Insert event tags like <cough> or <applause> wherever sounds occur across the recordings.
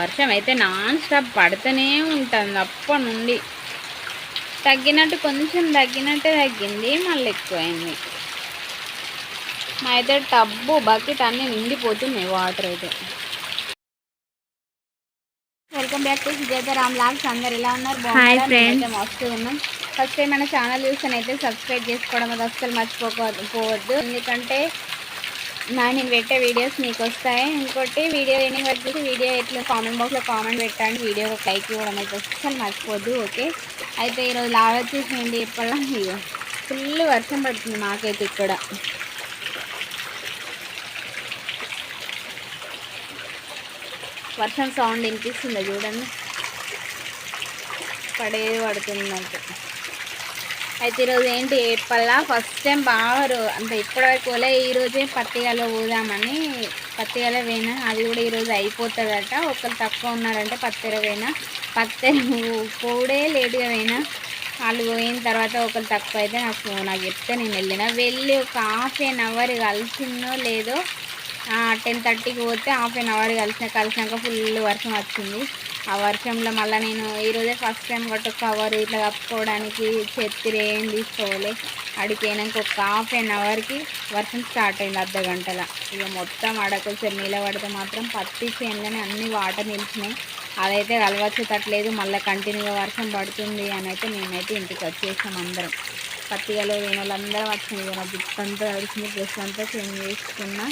వర్షం అయితే non stop పడుతూనే ఉంటుంది అప్పటి నుండి. తగ్గినట్టు కొంచెం తగ్గినట్టే తగ్గింది మళ్ళీ ఎక్కువైంది. మా అయితే టబ్బు బకెట్ అన్నీ నిండిపోతున్నాయి వాటర్ అయితే. Welcome back to Sujatha Ram vlogs. అందరు ఎలా ఉన్నారు? బాగున్నారా? మస్తు ఉన్నాం. ఫస్ట్ టైం మన ఛానల్ చూస్తేనైతే సబ్స్క్రైబ్ చేసుకోవడం అది అస్సలు మర్చిపోకూడదు పోవద్దు. ఎందుకంటే నా నేను పెట్టే వీడియోస్ మీకు వస్తాయి ఇంకోటి వీడియో ఎన్ని వరకు వీడియో ఎట్లా కామెంట్ బాక్స్లో కామెంట్ పెట్టండి. వీడియో ఒక లైక్ ఇవ్వడం అయితే అస్సలు మర్చిపోద్దు ఓకే అయితే ఈరోజు లాగా వచ్చేసింది ఇప్పటిలా ఇగో. ఫుల్ వర్షం పడుతుంది మాకైతే ఇక్కడ. వర్షం సౌండ్ వినిపిస్తుందా చూడండి. పడేది పడుతుంది నాకు అయితే ఈరోజు ఏంటి? ఏపల్లా ఫస్ట్ టైం బాగా అంటే ఇప్పటివరకు పోలే ఈరోజే పత్తిగలో పోదామని పత్తిగల పోయినా అది కూడా ఈరోజు అయిపోతుందట. ఒకరు తక్కువ ఉన్నారంటే పత్తెర పోయినా పత్తెర పోడే లేట్గా పోయినా వాళ్ళు పోయిన తర్వాత ఒకరు తక్కువ అయితే నాకు నాకు చెప్తే నేను వెళ్ళిన. వెళ్ళి ఒక హాఫ్ ఎన్ అవర్ కలిసిందో లేదో టెన్ థర్టీకి పోతే హాఫ్ అన్ అవర్ కలిసిన కలిసినాక ఫుల్ వర్షం వచ్చింది. ఆ వర్షంలో మళ్ళీ నేను ఈరోజే ఫస్ట్ టైం గట్ట కవర్ ఇట్లా కప్పుకోవడానికి చెత్తిరి ఏం తీసుకోవాలి. అడిగిపోయినాక ఒక హాఫ్ అన్ అవర్కి వర్షం స్టార్ట్ అయింది అర్ధ గంటల. ఇక మొత్తం అడకొచ్చారు నీళ్ళ పడితే మాత్రం పత్తి చేనులోనే అన్ని వాటర్ నిలిచినాయి. అదైతే కలవచ్చేటట్లేదు మళ్ళీ కంటిన్యూగా వర్షం పడుతుంది అని అయితే మేమైతే ఇంటికి వచ్చేసాం అందరం. పత్తిగలో వేసిన వాళ్ళందరూ వచ్చింది ఇక నా అంతా తడిసింది డ్రెస్ అంతా చేంజ్ చేసుకున్నా.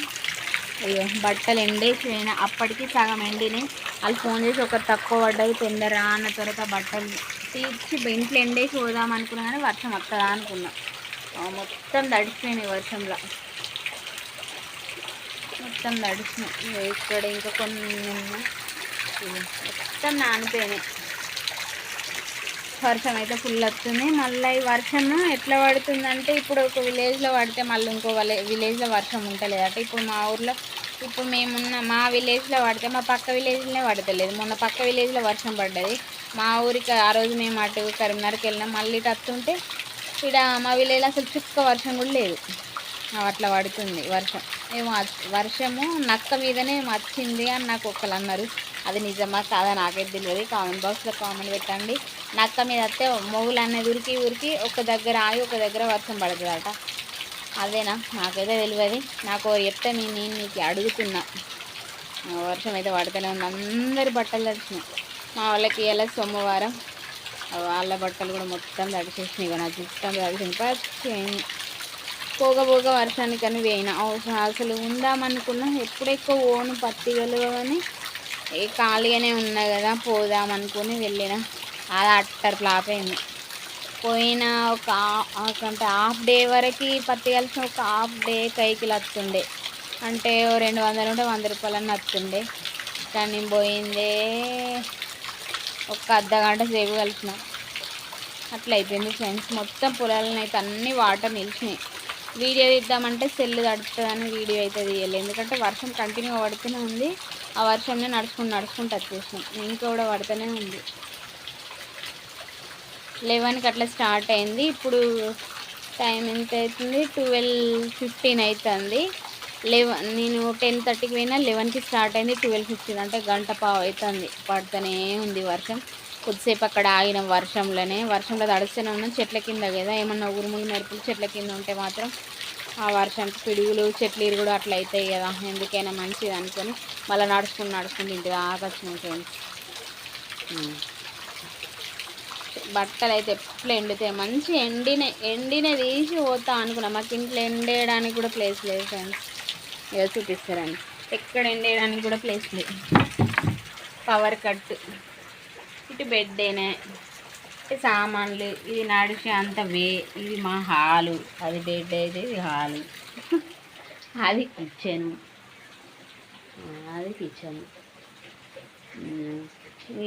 అయ్యో బట్టలు ఎండేసి అప్పటికి సగం ఎండినాయి. వాళ్ళు ఫోన్ చేసి ఒకరు తక్కువ పడ్డాయి తొందరరా అన్న తర్వాత బట్టలు తీర్చి ఇంట్లో ఎండేసి పోదాం అనుకున్నా కానీ వర్షం వస్తుందా అనుకున్నా. మొత్తం తడిచిపోయినాయి వర్షంలో. మొత్తం తడిసినాయి. ఇక్కడ ఇంకా కొన్ని మొత్తం నానిపోయినాయి. వర్షం అయితే ఫుల్ వస్తుంది. మళ్ళీ ఈ వర్షం ఎట్లా పడుతుందంటే ఇప్పుడు ఒక విలేజ్లో పడితే మళ్ళీ ఇంకో విలేజ్లో వర్షం ఉంటలేదట ఇప్పుడు మా ఊర్లో ఇప్పుడు మేమున్న మా విలేజ్లో పడితే మా పక్క విలేజ్లోనే పడతలేదు. మొన్న పక్క విలేజ్లో వర్షం పడ్డది. మా ఊరికి ఆ రోజు మేము అటు కరీంనగర్కి వెళ్ళినాం. మళ్ళీ ఇటు వస్తుంటే ఇక్కడ మా విలేజ్లో అసలు చుక్క వర్షం కూడా లేదు. అట్లా పడుతుంది వర్షం. ఏమో వర్షము నక్క మీదనే వచ్చింది అని నాకు ఒకళ్ళు అన్నారు. అది నిజమా కాదా నాకైతే తెలియదు. కామెంట్ బాక్స్లో కామెంట్ పెట్టండి. నక్క మీద వస్తే మొగులు అనేది ఉరికి ఉరికి ఒక దగ్గర ఆగి ఒక దగ్గర వర్షం పడుతుందట. అదేనా? నాకైతే తెలియదు నాకు చెప్తే నేను నేను నీకు అడుగుతున్నా. వర్షం అయితే పడుతూనే ఉంది. అందరి బట్టలు తడిచినాయి. మా వాళ్ళకి ఇలా సోమవారం. వాళ్ళ బట్టలు కూడా మొత్తం తడిచేసినాయి నాకు నా జుట్టం తడిసింది. పచ్చి పోగ పోగ వర్షానికి అని వేయినా. అవసరం అసలు ఉందామనుకున్నా ఎప్పుడు ఎక్కువ ఓను పత్తిగలు అని ఖాళీగానే ఉన్నా కదా పోదాం అనుకుని వెళ్ళిన. అది అట్టర్ ఫ్లాప్ అయింది. పోయిన ఒక అంటే హాఫ్ డే వరకు పత్తి కలిసిన ఒక హాఫ్ డే కైకిలు వస్తుండే అంటే ఓ రెండు వందలు ఉంటే వంద రూపాయలన్నీ వస్తుండే కానీ పోయిందే ఒక అర్ధ గంట సేపు కలిసిన. అట్లా అయిపోయింది ఫ్రెండ్స్. మొత్తం పొలాలను అయితే అన్నీ వాటర్ నిలిచినాయి. వీడియో తీద్దామంటే సెల్ తడుతుందని వీడియో అయితే తీయలేదు ఎందుకంటే వర్షం కంటిన్యూ పడుతూనే ఉంది. ఆ వర్షంలో నడుచుకుంటూ నడుచుకుంటూ వచ్చేసినాం. ఇంకా కూడా పడుతూనే ఉంది. లెవెన్కి అట్లా స్టార్ట్ అయింది. ఇప్పుడు టైం ఎంత అవుతుంది? ట్వెల్వ్ ఫిఫ్టీన్ అవుతుంది. లెవెన్ నేను టెన్ థర్టీకి పోయినా లెవెన్కి స్టార్ట్ అయింది. ట్వెల్వ్ ఫిఫ్టీన్ అంటే గంట పావు అవుతుంది. పడుతూనే ఉంది వర్షం. కొద్దిసేపు అక్కడ ఆగిన వర్షంలోనే. వర్షంలో తడుస్తూనే ఉన్నాం. చెట్ల కింద కదా. ఏమన్నా ఉరుములు మెరుపులు చెట్ల కింద ఉంటే మాత్రం ఆ వర్షానికి పిడుగులు చెట్లు కూడా అట్లా అవుతాయి కదా. ఎందుకైనా మంచిది అనుకొని మళ్ళీ నడుచుకుని నడుచుకుంటూ ఇంటి దాకా వచ్చినాం ఫ్రెండ్స్ బట్టలు అయితే ఎప్పుడు ఎండుతాయి మంచి ఎండిన ఎండిన తీసి పోతా అనుకున్నా. మాకు ఇంట్లో ఎండేయడానికి కూడా ప్లేస్ లేదు ఫ్రెండ్స్ ఇక చూపిస్తారండి. ఎక్కడ ఎండేయడానికి కూడా ప్లేస్ లేదు. పవర్ కట్ ఇటు బెడ్డేనే ఇటు సామాన్లు ఇది నడిచే అంత వే ఇది మా హాలు అది బెడ్ అయితే ఇది హాలు <laughs> అది కిచెన్ అది కిచెన్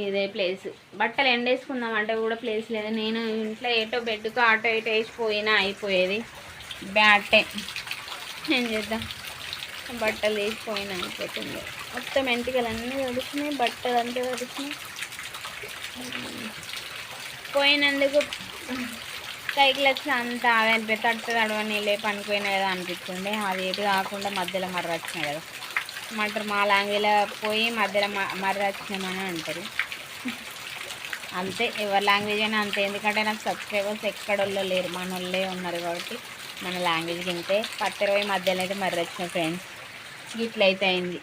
ఇదే ప్లేస్ బట్టలు ఎండేసుకుందాం అంటే కూడా ప్లేస్ లేదు. నేను ఇంట్లో ఏటో బెడ్కు ఆటో ఇటో వేసిపోయినా అయిపోయేది. బ్యాటే ఏం చేద్దాం? బట్టలు వేసిపోయినా అయిపోతుంది. మొత్తం ఎంటికలు అన్నీ బట్టలు అంతా తడిచినాయి పోయినందుకు సైకిల్స్ అంతా అదే తట్టు తడవని లే పనిపోయినా కదా అనిపిస్తుంది అది ఏది కాకుండా మధ్యలో మర్ర వచ్చినాయి కదా. ఏమంటారు మా లాంగ్వేజ్లో పోయి మధ్యలో మర్రి వచ్చినామని అంటారు. అంతే ఎవరి లాంగ్వేజ్ అయినా అంతే. ఎందుకంటే నాకు సబ్స్క్రైబర్స్ ఎక్కడోళ్ళో లేరు మన వాళ్ళే ఉన్నారు కాబట్టి మన లాంగ్వేజ్ తింటే పత్తి ఇరవై మధ్యలో అయితే మర్రి వచ్చిన ఫ్రెండ్స్. ఇట్లయితే అయింది.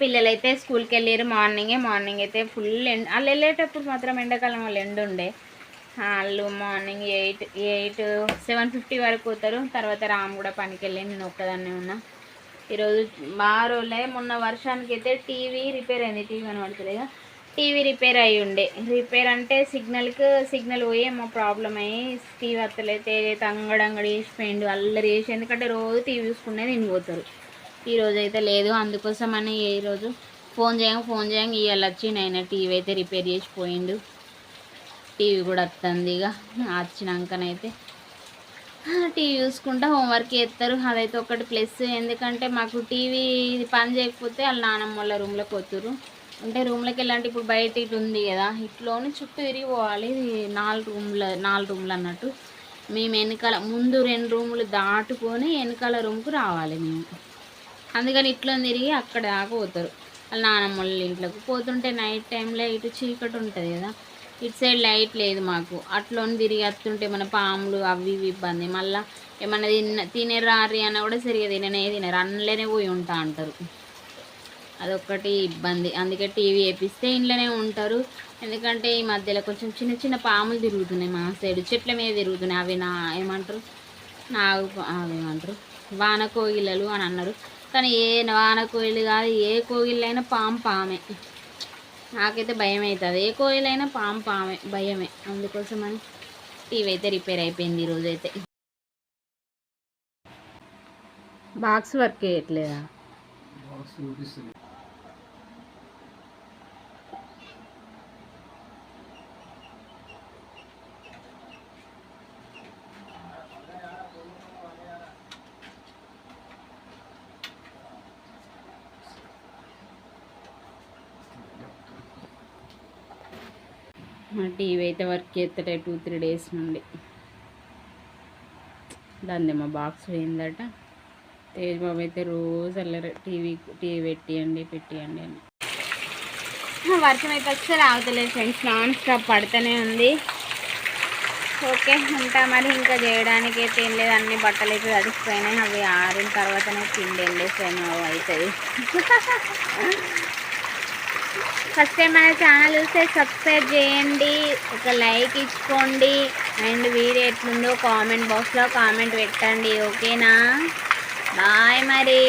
పిల్లలు అయితే స్కూల్కి వెళ్ళారు మార్నింగే. మార్నింగ్ అయితే ఫుల్ ఎండ్ వాళ్ళు వెళ్ళేటప్పుడు మాత్రం ఎండాకాలం వాళ్ళు ఎండ ఉండే. వాళ్ళు morning eight eight seven fifty వరకు పోతారు. తర్వాత రామ్ కూడా పనికి వెళ్ళి నేను ఒక్కదాన్నే ఉన్నా. ఈరోజు బాగా రోజులే మొన్న వర్షానికి అయితే టీవీ రిపేర్ అయింది. టీవీ కనబడతలేదా? టీవీ రిపేర్ అయి ఉండే. రిపేర్ అంటే సిగ్నల్కి సిగ్నల్ పోయి ఏమో ప్రాబ్లం అయ్యి టీవీ అత్తలైతే తంగడంగడి వేసిపోయిండు అల్లరి వేసి ఎందుకంటే రోజు టీవీ చూసుకునే తినిపోతారు ఈరోజు అయితే లేదు. అందుకోసం అని ఈరోజు ఫోన్ చేయంగా ఫోన్ చేయంగా ఇవాళ వచ్చి టీవీ అయితే రిపేర్ చేసి పోయిండు. టీవీ కూడా వస్తుంది ఇక వచ్చినాకనైతే టీవీ చూసుకుంటా హోంవర్క్ చేస్తారు. అదైతే ఒకటి ప్లస్. ఎందుకంటే మాకు టీవీ పని చేయకపోతే వాళ్ళ నానమ్మ వాళ్ళ రూమ్లోకి పోతురు అంటే రూమ్లోకి వెళ్ళాలంటే ఇప్పుడు బయట ఇటు ఉంది కదా ఇట్లోని చుట్టూ తిరిగి పోవాలి. నాలుగు రూమ్ల నాలుగు రూమ్లు అన్నట్టు. మేము వెనకాల ముందు రెండు రూములు దాటుకొని వెనకాల రూమ్కు రావాలి మేము. అందుకని ఇట్లా తిరిగి అక్కడ దాకా పోతారు. వాళ్ళ నానమ్మ వాళ్ళ ఇంట్లోకి పోతుంటే నైట్ టైంలో ఇటు చీకటి ఉంటుంది కదా. ఇటు సైడ్ లైట్ లేదు మాకు. అట్లోని తిరిగి వస్తుంటే మన పాములు అవి ఇవి ఇబ్బంది. మళ్ళీ ఏమన్నా తిన్న తినే రారి అన్న కూడా సరిగా తిననే తినరు. అందులోనే పోయి ఉంటా అంటారు. అదొక్కటి ఇబ్బంది. అందుకే టీవీ వేపిస్తే ఇంట్లోనే ఉంటారు. ఎందుకంటే ఈ మధ్యలో కొంచెం చిన్న చిన్న పాములు తిరుగుతున్నాయి మా సైడ్. చెట్ల మీద తిరుగుతున్నాయి. అవి నా ఏమంటారు? నాగు అవి ఏమంటారు? వాన కోగిలలు అని అన్నారు. కానీ ఏ వాన కోయిలు కాదు ఏ కోగిలైనా పాము పామే. నాకైతే భయం అవుతుంది ఏ కోయిలైనా పాము పామే భయమే. అందుకోసమని టీవీ అయితే రిపేర్ అయిపోయింది ఈరోజు అయితే బాక్స్ వర్క్ చేయట్లేదా? మా టీవీ అయితే వర్క్ చేస్తాడే టూ త్రీ డేస్ నుండి. దాన్ని మా బాక్స్ పోయిందట. తేజ్ బాబు అయితే రోజు వెళ్ళరు టీవీ టీవీ పెట్టియండి పెట్టియండి అని. వర్షం అయితే అస్సలు ఆగుతలేదు ఫ్రెండ్స్. నాన్ స్టాప్ పడుతూనే ఉంది. ఓకే ఉంటా మరి. ఇంకా చేయడానికి అయితే ఏం లేదు. అన్ని బట్టలు అయితే తడిసిపోయినాయి. అవి ఆరిన తర్వాతనే పిండి ఎండేసాను అవుతుంది ఫస్ట్ టైం మన ఛానల్ చూస్తే సబ్స్క్రైబ్ చేయండి ఒక లైక్ ఇచ్చుకోండి అండ్ వీడియో ఎట్లుందో కామెంట్ బాక్స్లో కామెంట్ పెట్టండి ఓకేనా? బాయ్ మరి.